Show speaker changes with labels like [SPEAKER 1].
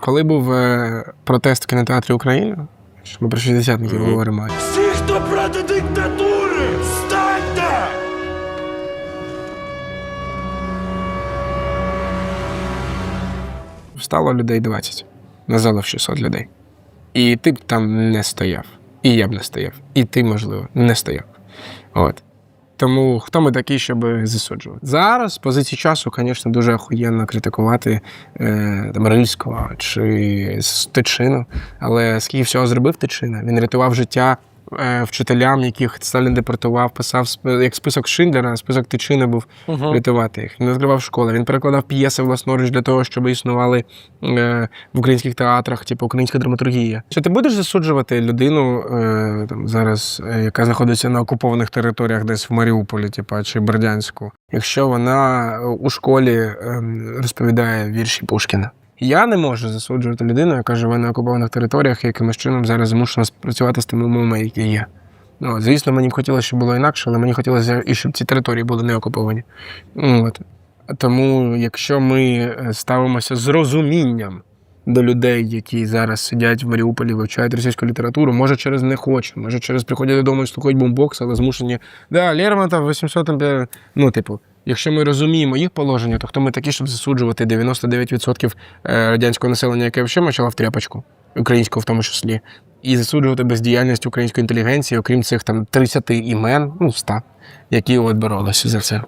[SPEAKER 1] Коли був е, протест в кінотеатрі України, що ми про шістдесятників
[SPEAKER 2] Мгм.
[SPEAKER 1] говоримо,
[SPEAKER 2] Всі, хто проти диктатури, встаньте!
[SPEAKER 1] встало людей 20, на залах 600 людей. І ти б там не стояв. І я б не стояв. І ти, можливо, не стояв. От. Тому хто ми такі, щоб засуджувати? Зараз позиції часу, звісно, дуже охуєнно критикувати е, там, чи Тичину. Але скільки всього зробив Тичина? Він рятував життя вчителям, яких Сталін депортував, писав як список Шиндлера, список Тичини був рятувати їх. Він відкривав школи. Він перекладав п'єси власноруч для того, щоб існували е, в українських театрах, типу українська драматургія. Що ти будеш засуджувати людину е, там зараз, е, яка знаходиться на окупованих територіях, десь в Маріуполі, типу, чи Бердянську, якщо вона е, у школі е, розповідає вірші Пушкіна? Я не можу засуджувати людину, яка живе на окупованих територіях, якимось чином зараз змушена працювати з тими умовами, які є. Ну, звісно, мені б хотілося, щоб було інакше, але мені хотілося і щоб ці території були не окуповані. От. Тому, якщо ми е, ставимося з розумінням до людей, які зараз сидять в Маріуполі, вивчають російську літературу, може через не хоче, може через приходять додому і слухають бомбокс, але змушені. Да, Лермонтов, 800 там, де-» Ну, типу, якщо ми розуміємо їх положення, то хто ми такі, щоб засуджувати 99% е, радянського населення, яке взагалі мочало в тряпочку, українського в тому числі, і засуджувати бездіяльність української інтелігенції, окрім цих там 30 імен, ну 100, які от боролися за це.